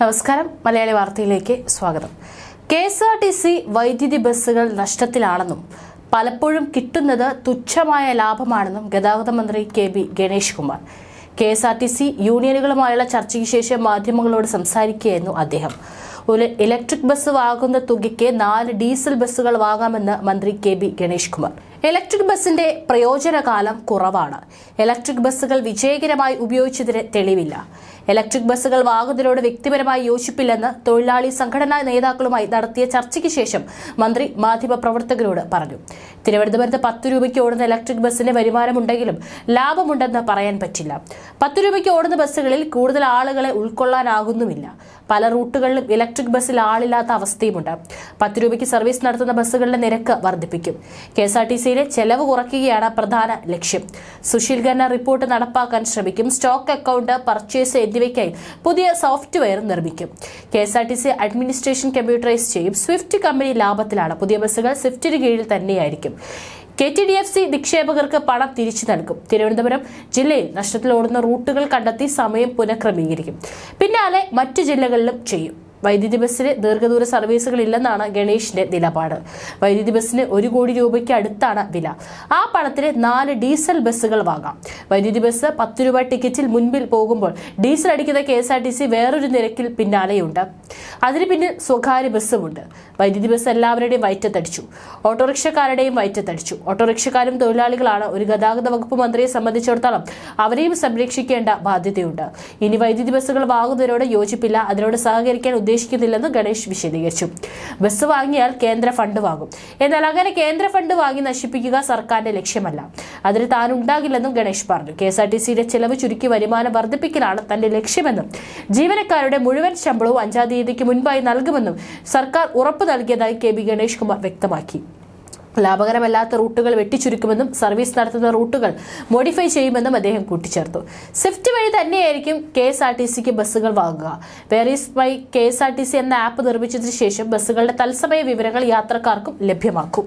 നമസ്കാരം. മലയാളി വാർത്തയിലേക്ക് സ്വാഗതം. K S R T C വൈദ്യുതി ബസ്സുകൾ നഷ്ടത്തിലാണെന്നും പലപ്പോഴും കിട്ടുന്നത് തുച്ഛമായ ലാഭമാണെന്നും ഗതാഗത മന്ത്രി K B Ganesh Kumar. K S R T C യൂണിയനുകളുമായുള്ള ചർച്ചയ്ക്ക് ശേഷം മാധ്യമങ്ങളോട് സംസാരിക്കുകയായിരുന്നു അദ്ദേഹം. ഒരു ഇലക്ട്രിക് ബസ് വാങ്ങുന്ന തുകയ്ക്ക് നാല് ഡീസൽ ബസ്സുകൾ വാങ്ങാമെന്ന് മന്ത്രി K B Ganesh Kumar. Electric ബസിന്റെ പ്രയോജനകാലം കുറവാണ്. ഇലക്ട്രിക് ബസ്സുകൾ വിജയകരമായി ഉപയോഗിച്ചതിന് തെളിവില്ല. ഇലക്ട്രിക് ബസ്സുകൾ വാങ്ങുന്നതിനോട് വ്യക്തിപരമായി യോജിപ്പില്ലെന്ന് തൊഴിലാളി സംഘടനാ നേതാക്കളുമായി നടത്തിയ ചർച്ചയ്ക്ക് ശേഷം മന്ത്രി മാധ്യമപ്രവർത്തകരോട് പറഞ്ഞു. തിരുവനന്തപുരത്ത് പത്ത് രൂപയ്ക്ക് ഓടുന്ന ഇലക്ട്രിക് ബസ്സിന് വരുമാനമുണ്ടെങ്കിലും ലാഭമുണ്ടെന്ന് പറയാൻ പറ്റില്ല. പത്ത് രൂപയ്ക്ക് ഓടുന്ന ബസ്സുകളിൽ കൂടുതൽ ആളുകളെ ഉൾക്കൊള്ളാനാകുന്നുമില്ല. പല റൂട്ടുകളിലും ഇലക്ട്രിക് ബസ്സിൽ ആളില്ലാത്ത അവസ്ഥയുമുണ്ട്. പത്ത് രൂപയ്ക്ക് സർവീസ് നടത്തുന്ന ബസ്സുകളുടെ നിരക്ക് വർദ്ധിപ്പിക്കും. കെ എസ് സിയിലെ ചെലവ് കുറയ്ക്കുകയാണ് പ്രധാന ലക്ഷ്യം. സുശീൽ ഖന്ന റിപ്പോർട്ട് നടപ്പാക്കാൻ ശ്രമിക്കും. സ്റ്റോക്ക് അക്കൗണ്ട് പർച്ചേസ് എന്നിവയ്ക്കായി പുതിയ സോഫ്റ്റ്വെയർ നിർമ്മിക്കും. K S R T C administration computerise ചെയ്യും. സ്വിഫ്റ്റ് കമ്പനി ലാഭത്തിലാണ്. പുതിയ ബസ്സുകൾ സ്വിഫ്റ്റിന് കീഴിൽ തന്നെയായിരിക്കും. K T D F C നിക്ഷേപകർക്ക് പണം തിരിച്ചു നൽകും. തിരുവനന്തപുരം ജില്ലയിൽ നഷ്ടത്തിലോടുന്ന റൂട്ടുകൾ കണ്ടെത്തി സമയം പുനഃക്രമീകരിക്കും. പിന്നാലെ മറ്റു ജില്ലകളിലും ചെയ്യും. വൈദ്യുതി ബസ്സിന് ദീർഘദൂര സർവീസുകൾ ഇല്ലെന്നാണ് ഗണേഷിന്റെ നിലപാട്. വൈദ്യുതി ബസ്സിന് ഒരു കോടി രൂപയ്ക്ക് അടുത്താണ് വില. ആ പണത്തിന് നാല് ഡീസൽ ബസ്സുകൾ വാങ്ങാം. വൈദ്യുതി ബസ് പത്ത് രൂപ ടിക്കറ്റിൽ മുൻപിൽ പോകുമ്പോൾ ഡീസൽ അടിക്കുന്ന K S R T C വേറൊരു നിരക്കിൽ പിന്നാലെയുണ്ട്. അതിന് പിന്നെ സ്വകാര്യ ബസ്സുമുണ്ട്. വൈദ്യുതി ബസ് എല്ലാവരുടെയും വയറ്റത്തടിച്ചു. ഓട്ടോറിക്ഷക്കാരുടെയും വയറ്റത്തടിച്ചു. ഓട്ടോറിക്ഷക്കാരും തൊഴിലാളികളാണ് ഒരു ഗതാഗത വകുപ്പ് മന്ത്രിയെ സംബന്ധിച്ചിടത്തോളം അവരെയും സംരക്ഷിക്കേണ്ട ബാധ്യതയുണ്ട്. ഇനി വൈദ്യുതി ബസ്സുകൾ വാങ്ങുന്നതിനോട് യോജിപ്പില്ല. അതിനോട് സഹകരിക്കാൻ ഉദ്ദേശിക്കുന്നില്ലെന്ന് ഗണേഷ് വിശദീകരിച്ചു. ബസ് വാങ്ങിയാൽ കേന്ദ്ര ഫണ്ട് വാങ്ങും. എന്നാൽ അങ്ങനെ കേന്ദ്ര ഫണ്ട് വാങ്ങി നശിപ്പിക്കുക സർക്കാരിന്റെ ലക്ഷ്യമല്ല. അതിന് താൻ ഉണ്ടാകില്ലെന്നും ഗണേഷ് പറഞ്ഞു. കെ എസ് ആർ ടി സിയുടെ ചെലവ് ചുരുക്കി വരുമാനം വർദ്ധിപ്പിക്കലാണ് തന്റെ ലക്ഷ്യമെന്നും ജീവനക്കാരുടെ മുഴുവൻ ശമ്പളവും അഞ്ചാം തീയതിക്ക് മുൻപായി നൽകുമെന്നും സർക്കാർ ഉറപ്പു നൽകിയതായി കെ ബി ഗണേഷ് കുമാർ വ്യക്തമാക്കി. ലാഭകരമല്ലാത്ത റൂട്ടുകൾ വെട്ടിച്ചുരുക്കുമെന്നും സർവീസ് നടത്തുന്ന റൂട്ടുകൾ മോഡിഫൈ ചെയ്യുമെന്നും അദ്ദേഹം കൂട്ടിച്ചേർത്തു. സ്വിഫ്റ്റ് വഴി തന്നെയായിരിക്കും കെ എസ് ആർ ടി സിക്ക് ബസ്സുകൾ വാങ്ങുക. Where is my K S R T C എന്ന ആപ്പ് നിർമ്മിച്ചതിനു ശേഷം ബസ്സുകളുടെ തത്സമയ വിവരങ്ങൾ യാത്രക്കാർക്കും ലഭ്യമാക്കും.